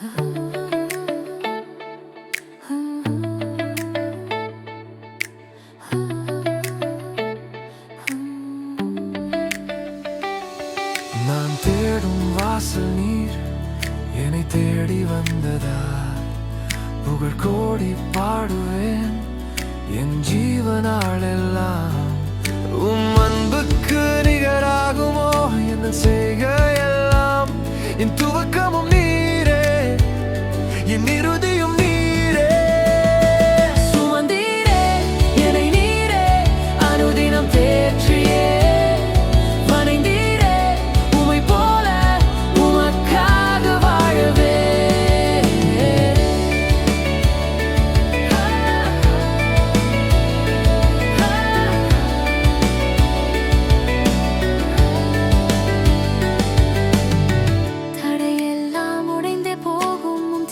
நான் தேடும் வாசல் நீர் என்னை தேடி வந்ததா? புகழ் கோடி பாடுவேன் என் ஜீவனாளெல்லாம். உம் அன்புக்கு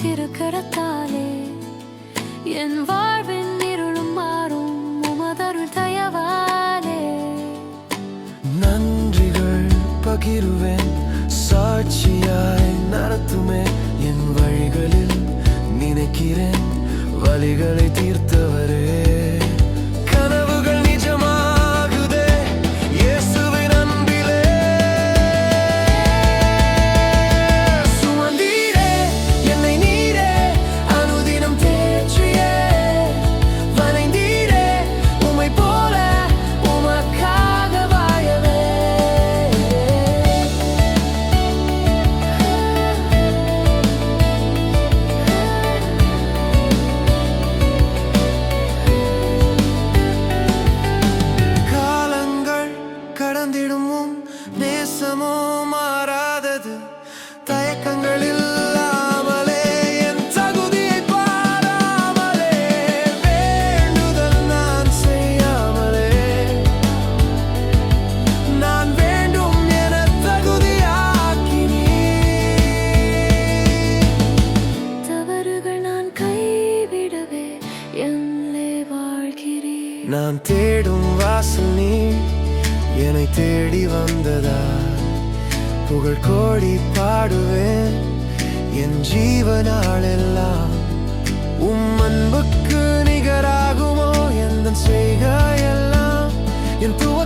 திருக்கரத்தாலே. என் வாழ்வின் இருளும் மாறும் உமதருள் தயவாலே. நன்றிகள் பகிருவேன் சாட்சியாய் நடத்துமே. என் வழிகளில் நினைக்கிறேன் வழிகளை தீர்த்தவரே. நேசமோ மாறாதது. தயக்கங்கள் இல்லாமலே என் தகுதியை பாராமலே வேண்டுதல் நான் செய்யாமலே. நான் வேண்டும் என தகுதியாக்கி தவறுகள் நான் கைவிடவே என்னே வாழ்கிறேன். நான் தேடும் வாசல் நீ என்னை தேடி வந்ததா? புகழ் கோடி பாடுவேன். என் ஜீவனாளெல்லாம் உம் அன்புக்கு நிகராகுமோ? எந்த செய்க எல்லாம் என் துவ